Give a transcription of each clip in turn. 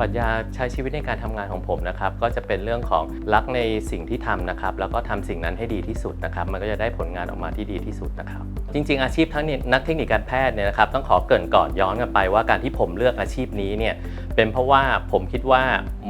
ปรัชญาใช้ชีวิตในการทำงานของผมนะครับ ก็จะเป็นเรื่องของรักในสิ่งที่ทำนะครับ แล้วก็ทำสิ่งนั้นให้ดีที่สุดนะครับ มันก็จะได้ผลงานออกมาที่ดีที่สุดนะครับ จริง ๆ อาชีพทั้งนี้นักเทคนิคการแพทย์เนี่ยนะครับต้องขอเกรินก่อนย้อนกันไปว่าการที่ผมเลือกอาชีพนี้เนี่ยเป็นเพราะว่าผมคิดว่า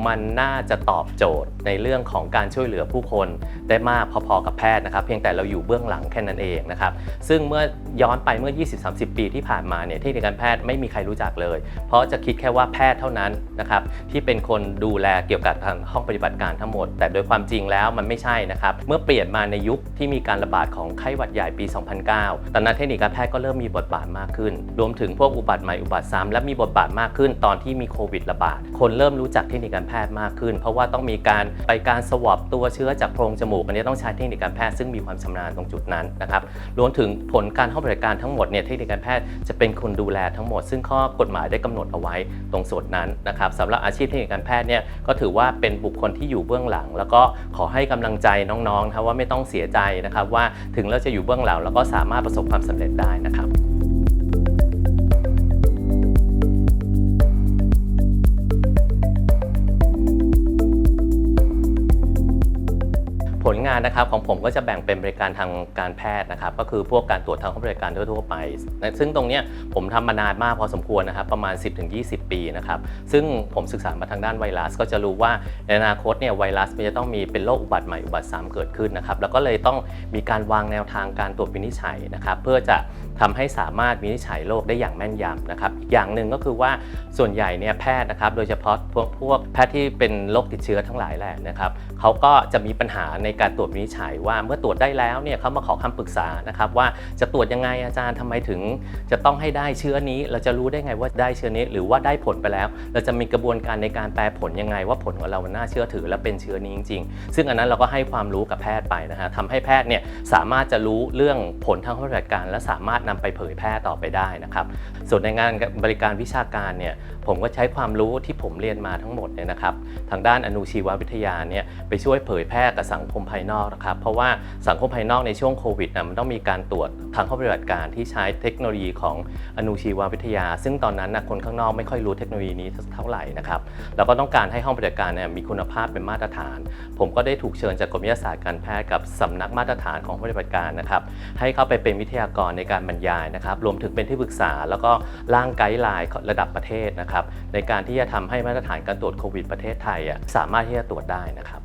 มันน่าจะตอบโจทย์ในเรื่องของการช่วยเหลือผู้คนได้มากพอๆกับแพทย์นะครับ เพียงแต่เราอยู่เบื้องหลังแค่นั้นเองนะครับ ซึ่งเมื่อ ย้อนไปเมื่อ 20-30 ปีที่ผ่านมาเนี่ยเทคนิคการแพทย์ไม่มีใครรู้จักเลย เพราะจะคิดแค่ว่าแพทย์เท่านั้นนะครับที่เป็นคนดูแลเกี่ยวกับทางห้องปฏิบัติการทั้งหมด แต่โดยความจริงแล้วมันไม่ใช่นะครับ เมื่อเปลี่ยนมาในยุคที่มีการระบาดของไข้หวัดใหญ่ปี 2009 ตอนนั้นเทคนิคการแพทย์ก็เริ่มมีบทบาทมากขึ้น รวมถึงพวกอุบัติใหม่อุบัติซ้ำและมีบทบาทมากขึ้น ตอนที่มีโควิดระบาด คนเริ่มรู้จักเทคนิคการแพทย์มากขึ้น เพราะว่าต้องมีการไปการสวอปตัวเชื้อจากโพรงจมูกอันนี้ต้องใช้เทคนิคการแพทย์ซึ่งมีความชำนาญตรงจุดนั้นนะครับ รวมถึงผลการห้องริการทั้งหมดเนี่ยเทคนิคการแพทย์จะเป็นคนดูแลทั้งหมด ซึ่งข้อกฎหมายได้กำหนดเอาไว้ตรงส่วนนั้นนะครับสำหรับอาชีพเทคนิคการแพทย์เนี่ยก็ถือว่าเป็นบุคคลที่อยู่เบื้องหลัง แล้วก็ขอให้กำลังใจน้องๆนะว่าไม่ต้องเสียใจนะครับว่าถึงเราจะอยู่เบื้องหลังแล้วก็สามารถประสบความสำเร็จได้นะครับานนะครับของผมก็จะแบ่งเป็นบริการทางการแพทย์นะครับ ก็คือพวกการตรวจทางห้องบริการทั่วๆไป ซึ่งตรงนี้ผมทำมานานมากพอสมควรนะครับ ประมาณ 10-20 ปีนะครับ ซึ่งผมศึกษามาทางด้านไวรัส ก็จะรู้ว่าในอนาคตเนี่ยไวรัสมันจะต้องมีเป็นโรคอุบัติใหม่อุบัติซ้ำเกิดขึ้นนะครับ แล้วก็เลยต้องมีการวางแนวทางการตรวจวินิจฉัยนะครับ เพื่อจะ ทำให้สามารถวินิจฉัยโรคได้อย่างแม่นยำนะครับอีกอย่างหนึ่งก็คือว่าส่วนใหญ่เนี่ยแพทย์นะครับ โดยเฉพาะพวกพวกแพทย์ที่เป็นโรคติดเชื้อทั้งหลายแหละนะครับเขาก็จะมีปัญหาในการตรวจวินิจฉัยว่าเมื่อตรวจได้แล้วเนี่ยเขามาขอคำปรึกษานะครับว่าจะตรวจยังไงอาจารย์ทำไมถึง จะต้องให้ได้เชื้อนี้ เราจะรู้ได้ไงว่าได้เชื้อนี้ หรือว่าได้ผลไปแล้ว เราจะมีกระบวนการในการแปลผลยังไง ว่าผลของเรามันน่าเชื่อถือและเป็นเชื้อนี้จริง ๆ ซึ่งอันนั้นเราก็ให้ความรู้กับแพทย์ไปนะฮะทำให้แพทย์เนี่ยสามารถจะรู้เรื่องผลทางห้องปฏิบัติการและสามารถนำไปเผยแพร่ต่อไปได้นะครับ ส่วนในงานบริการวิชาการเนี่ยผมก็ใช้ความรู้ที่ผมเรียนมาทั้งหมดเนี่ยนะครับ ทางด้านอนุชีววิทยาเนี่ยไปช่วยเผยแพร่กับสังคมภายนอกนะครับ เพราะว่าสังคมภายนอกในช่วงโควิดนะมันต้องมีการตรวจทางห้องปฏิบัติการที่ใช้เทคโนโลยีของอนุชีววิทยา ซึ่งตอนนั้นนะคนข้างนอกไม่ค่อยรู้เทคโนโลยีนี้เท่าไหร่นะครับแล้วก็ต้องการให้ห้องปฏิบัติการเนี่ยมีคุณภาพเป็นมาตรฐาน ผมก็ได้ถูกเชิญจากกรมวิทยาศาสตร์การแพทย์กับสำนักมาตรฐานของห้องปฏิบัติการนะครับให้เข้าไปเป็นวิทยากรในการบรรยายนะครับรวมถึงเป็นที่ปรึกษาแล้วก็ร่างไกด์ไลน์ระดับประเทศนะครับในการที่จะทำให้มาตรฐานการตรวจโควิดประเทศไทยสามารถที่จะตรวจได้นะครับ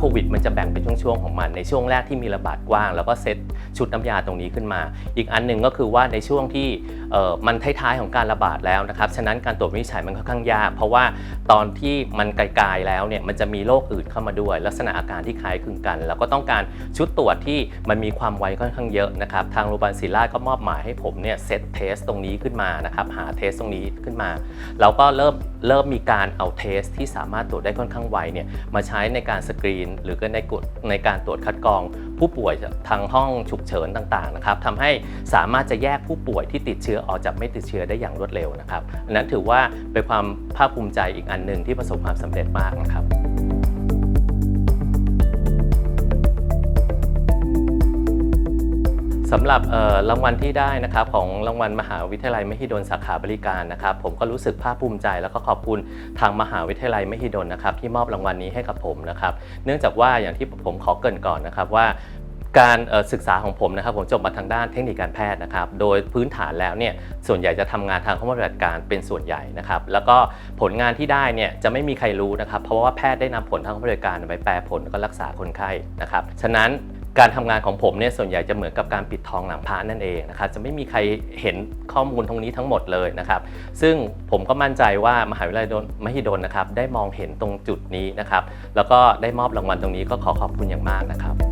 โควิดมันจะแบ่งเป็นช่วงๆของมัน ในช่วงแรกที่มีระบาดกว้าง แล้วก็เซตชุดน้ำยาตรงนี้ขึ้นมา อีกอันหนึ่งก็คือว่าในช่วงที่มันท้ายๆของการระบาดแล้วนะครับฉะนั้นการตรวจวินิจฉัยมันค่อนข้างยาก เพราะว่าตอนที่มันไกลๆแล้วเนี่ยมันจะมีโรคอื่นเข้ามาด้วย ลักษณะอาการที่คล้ายคลึงกัน แล้วก็ต้องการชุดตรวจที่มันมีความไวค่อนข้างเยอะนะครับทางโรงพยาบาลศิริราชก็มอบหมายให้ผมเนี่ยเซตเทสตรงนี้ขึ้นมานะครับหาเทสตรงนี้ขึ้นมาแล้วก็เริ่มเริ่มมีการเอาเทสที่สามารถตรวจได้ค่อนข้างไวเนี่ยมาใช้ในการสกรีนหรือก็ในกฎในการตรวจคัดกรองผู้ป่วยทางห้องฉุกเฉินต่างๆนะครับทำให้สามารถจะแยกผู้ป่วยที่ติดเชื้อออกจากไม่ติดเชื้อได้อย่างรวดเร็วนะครับอันนั้นถือว่าเป็นความภาคภูมิใจอีกอันหนึ่งที่ประสบความสำเร็จมากนะครับ สำหรับรางวัลที่ได้นะครับของรางวัลมหาวิทยาลัยมหิดลสาขาบริการนะครับ ผมก็รู้สึกภาคภูมิใจ แล้วก็ขอบคุณทางมหาวิทยาลัยมหิดลนะครับ ที่มอบรางวัลนี้ให้กับผมนะครับ เนื่องจากว่าอย่างที่ผมขอเกรินก่อนนะครับว่าการศึกษาของผมนะครับผมจบมาทางด้านเทคนิคการแพทย์นะครับ โดยพื้นฐานแล้วเนี่ยส่วนใหญ่จะทำงานทางห้องปฏิบัติการเป็นส่วนใหญ่นะครับ แล้วก็ผลงานที่ได้เนี่ยจะไม่มีใครรู้นะครับ เพราะว่าแพทย์ได้นำผลทางห้องปฏิบัติการไปแปลผลแล้วก็รักษาคนไข้นะครับฉะนั้น การทำงานของผมเนี่ยส่วนใหญ่จะเหมือนกับการปิดทองหลังพระนั่นเองนะครับจะไม่มีใครเห็นข้อมูลตรงนี้ทั้งหมดเลยนะครับซึ่งผมก็มั่นใจว่ามหาวิทยาลัยมหิดลนะครับได้มองเห็นตรงจุดนี้นะครับแล้วก็ได้มอบรางวัลตรงนี้ก็ขอขอบคุณอย่างมากนะครับ